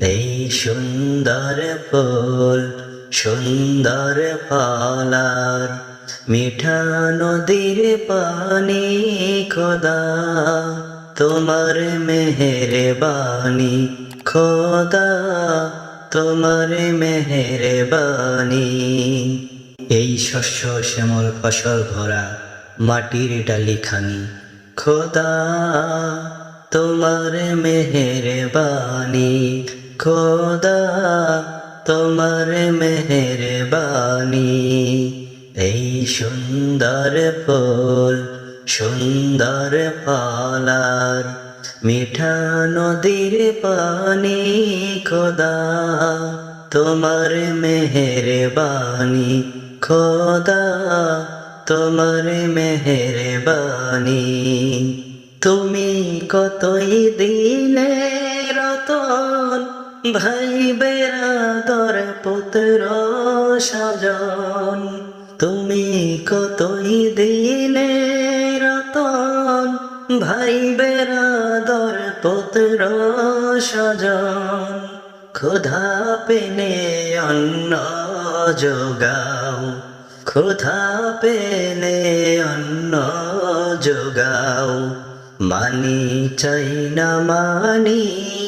এই সুন্দর ফুল, সুন্দর ফলার। মিঠা নদীর পানি খোদা, তোমার মেহের বাণী খোদা, তোমার মেহের বাণী এই শস্য শ্যামল ফসল ভরা মাটির ডালিখানি খোদা, তোমার মেহের বাণী খোদা, তোমার মেহের বাণী এই সুন্দর ফুল, সুন্দর ফলার, মিঠা নদীর পানি খোদা, তোমার মেহের বাণী খোদা, তোমার মেহের বাণী তুমি কতই দিনে রতন ভাই বেড়াদর পুত্র সাজন, তুমি কতই দিনে রতন? ভাই বেড়াদর পুত্র সাজন, ক্ষুধা পেনে অন্ন যোগাও। ক্ষুধা পেলে অন্ন যোগাও। মানি চাই না মানি